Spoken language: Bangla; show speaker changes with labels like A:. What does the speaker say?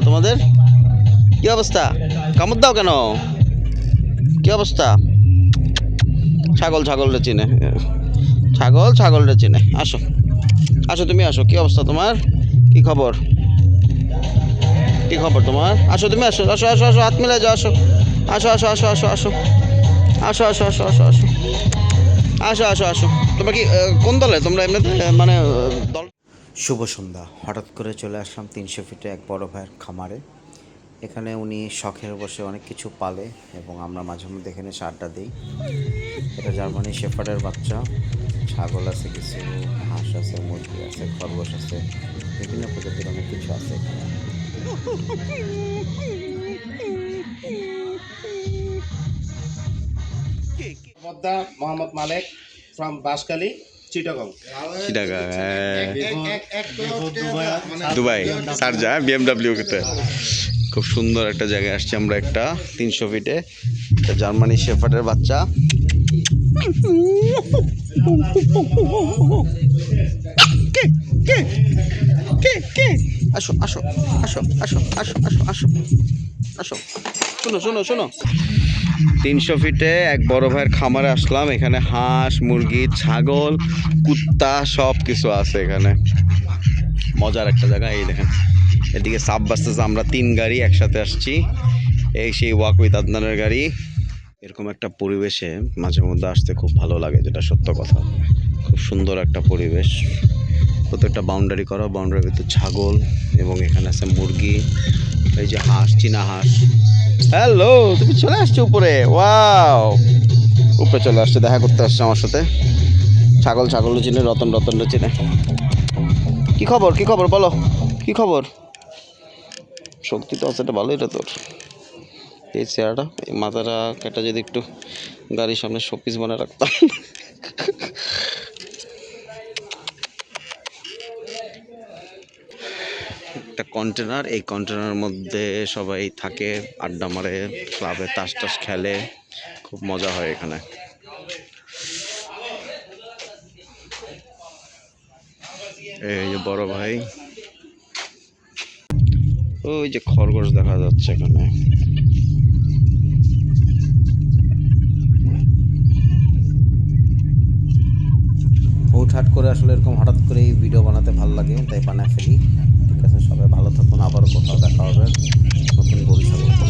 A: তোমাদের? কি অবস্থা? কামড় দাও কেন? কি অবস্থা? ছাগল ছাগলটা চিনে। ছাগল ছাগলটা চিনে। আসো। আসো, তুমি আসো। কি অবস্থা তোমার? কি খবর? কি খবর তোমার? আসো, তুমি আসো। আসো আসো আসো, হাত মিলে যাও, আসো। আসো আসো আসো আসো আসো। আসো আসো আসো আসো আসো। আসো আসো আসো। তোমরা কি কোন দলে? তোমরা এমনিতে মানে দল
B: শুভ সন্ধ্যা। হঠাৎ করে চলে আসলাম তিনশো ফিটে এক বড় ভাইয়ের খামারে। এখানে উনি শখের বসে অনেক কিছু পালে এবং আমরা মাঝে মধ্যে এখানে আড্ডা দিই। এটা জার্মানি শেফার্ডের বাচ্চা। ছাগল আছে কিছু, হাঁস আছে, মুরগি আছে, খরগোশ আছে, বিভিন্ন প্রজাতির অনেক কিছু আছে এখানে।
C: Mohammad Malek from Banskhali Chittagong
A: Dubai Sharjah BMW তে খুব সুন্দর একটা জায়গায় আসছি আমরা একটা তিনশো ফিটে একটা জার্মানি শেফার্ডের বাচ্চা। আসো আসো আসো আসো আসো আসো আসো। আসো। শোনো শোনো শোনো। তিনশো ফিটে এক বড় ভাইয়ের খামারে আসলাম। এখানে হাঁস, মুরগি, ছাগল, কুত্তা সব কিছু আছে এখানে। মজার একটা জায়গা, এই দেখেন। এদিকে সাব বাসতেছে আমরা তিন গাড়ি একসাথে আসছি। এই সেই ওয়াক উইথ আদনানের গাড়ি। এরকম একটা পরিবেশে মাঝে মধ্যে আসতে খুব ভালো লাগে, যেটা সত্য কথা। খুব সুন্দর একটা পরিবেশ। প্রত্যেকটা বাউন্ডারি করা বাউন্ডারির ভিতর ছাগল এবং এখানে আছে মুরগি, এই যে হাঁস, চীনা হাঁস। হ্যালো তুমি চলে আসছো উপরে? ওয়াও উপরে চলে আসছে, দেখা করতে আসছে আমার সাথে। ছাগল ছাগল চিনে, রতন রতন চিনে। কি খবর কি খবর বলো, কি খবর? শক্তি তো আছে, এটা ভালো এটা তোর। এই চেয়ারটা এই মাথাটা কেটে যদি একটু গাড়ির সামনে শোপিস বানিয়ে রাখতাম। কন্টেনার এই কন্টেনারের মধ্যে সবাই থাকে, আড্ডা মারে, ক্লাবে তাস টাস খেলে, খুব মজা হয় এখানে। এই যে বড় ভাই। ওই যে খরগোশ দেখা যাচ্ছে এখানে।
B: হুটহাট করে আসলে এরকম হঠাৎ করে এই ভিডিও বানাতে ভালো লাগে, তাই বানায় ফেলি। আছে সবাই ভালো থাকুন আবারও কোথাও দেখা হবে। নতুন ছাগল।